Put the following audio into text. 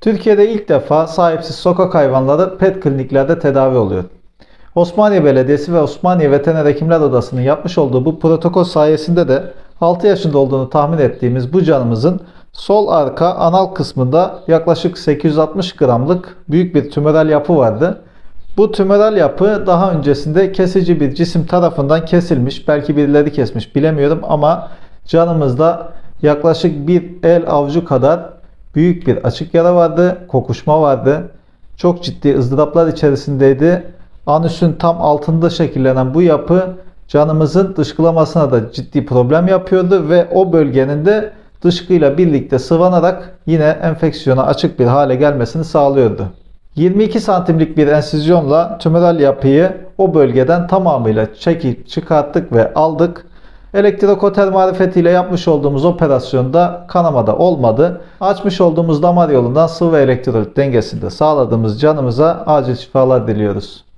Türkiye'de ilk defa sahipsiz sokak hayvanları pet kliniklerde tedavi oluyor. Osmaniye Belediyesi ve Osmaniye Veteriner Hekimler Odası'nın yapmış olduğu bu protokol sayesinde de 6 yaşında olduğunu tahmin ettiğimiz bu canımızın sol arka anal kısmında yaklaşık 860 gramlık büyük bir tümöral yapı vardı. Bu tümöral yapı daha öncesinde kesici bir cisim tarafından kesilmiş. Belki birileri kesmiş bilemiyorum ama canımızda yaklaşık bir el avucu kadar büyük bir açık yara vardı. Kokuşma vardı. Çok ciddi ızdıraplar içerisindeydi. Anüsün tam altında şekillenen bu yapı canımızın dışkılamasına da ciddi problem yapıyordu ve o bölgenin de dışkıyla birlikte sıvanarak yine enfeksiyona açık bir hale gelmesini sağlıyordu. 22 santimlik bir ensizyonla tümöral yapıyı o bölgeden tamamıyla çekip çıkarttık ve aldık. Elektrokoter marifetiyle yapmış olduğumuz operasyonda kanamada olmadı. Açmış olduğumuz damar yolundan sıvı elektrolit dengesinde sağladığımız canımıza acil şifalar diliyoruz.